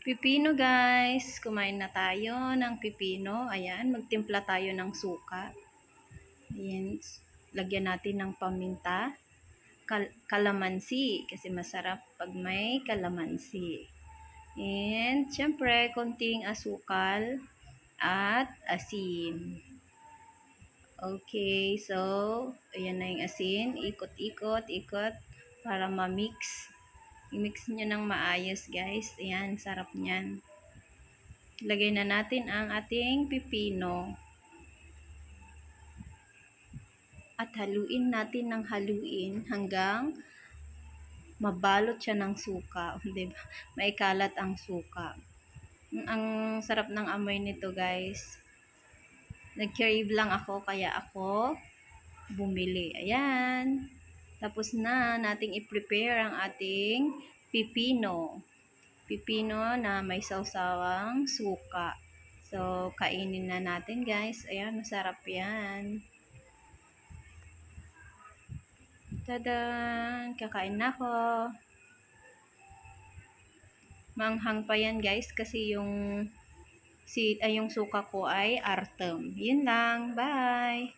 Pipino guys, kumain na tayo ng pipino. Ayan, magtimpla tayo ng suka. Ayan, lagyan natin ng paminta. Kal kalamansi, kasi masarap pag may kalamansi. And, syempre, konting asukal at asin. Okay, so, ayan na yung asin. Ikot-ikot, ikot para ma-mix. I-mix nyo ng maayos, guys. Ayan, sarap niyan. Lagay na natin ang ating pipino. At haluin natin ng haluin hanggang mabalot siya ng suka. Diba? Maikalat ang suka. Ang sarap ng amoy nito, guys. Nag-crave lang ako, kaya ako bumili. Ayan. Tapos na nating i-prepare ang ating pipino. Pipino na may sawsawang suka. So, kainin na natin guys. Ayan, masarap yan. Tadan! Kakain na ako. Manghang pa yan guys kasi yung si ay yung suka ko ay artem. Yun lang. Bye!